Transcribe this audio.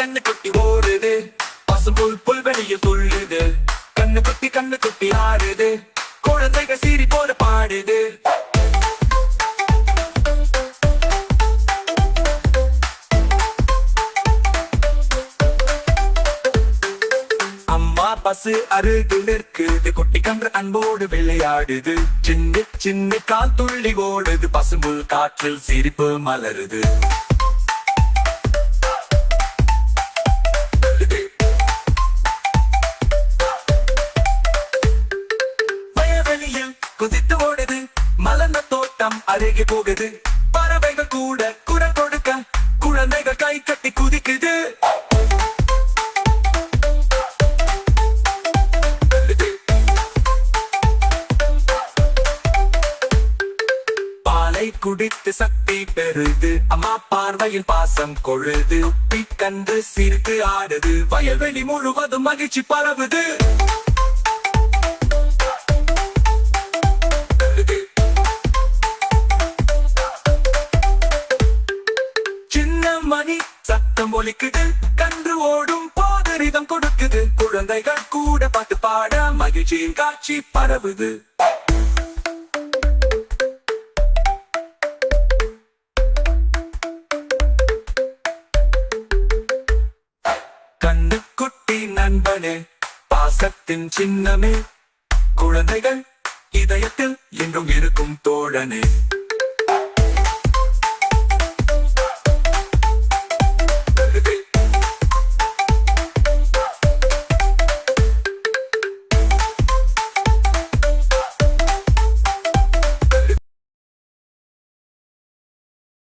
கண்ணு குட்டி ஓடுது. பசும்புல் புல்வெளியில் துள்ளுது. கண்ணு குட்டி கண்ணு குட்டி ஆடுது குழந்தைகள் சீரி போல பாடுது. பசு அருகில் நிற்குது. குட்டி கன்று அன்போடு விளையாடுது. சின்ன சின்ன கால் துள்ளி ஓடுது. பசும்புல் காற்றில் சிரிப்பு மலருது. மலர்ந்த அருகே போகுது. பறவைகள் கூட குரல் கொடுக்க குழந்தைகள் கை கட்டி குதிக்குது. பாலை குடித்து சக்தி பெறுது. அம்மா பார்வையில் பாசம் கொழுது. கன்று சிரித்து ஆடுது. வயல்வெளி முழுவதும் மகிழ்ச்சி பரவுது. சத்தம் ஒலிக்குது. கன்று ஓடும் போது கொடுக்குது. குழந்தைகள் கூட பாட்டு பாட மகிழ்ச்சியின் காட்சி பரவுது. கண்ணு குட்டி நண்பனே பாசத்தின் சின்னமே. குழந்தைகள் இதயத்தில் என்றும் இருக்கும் தோழனே.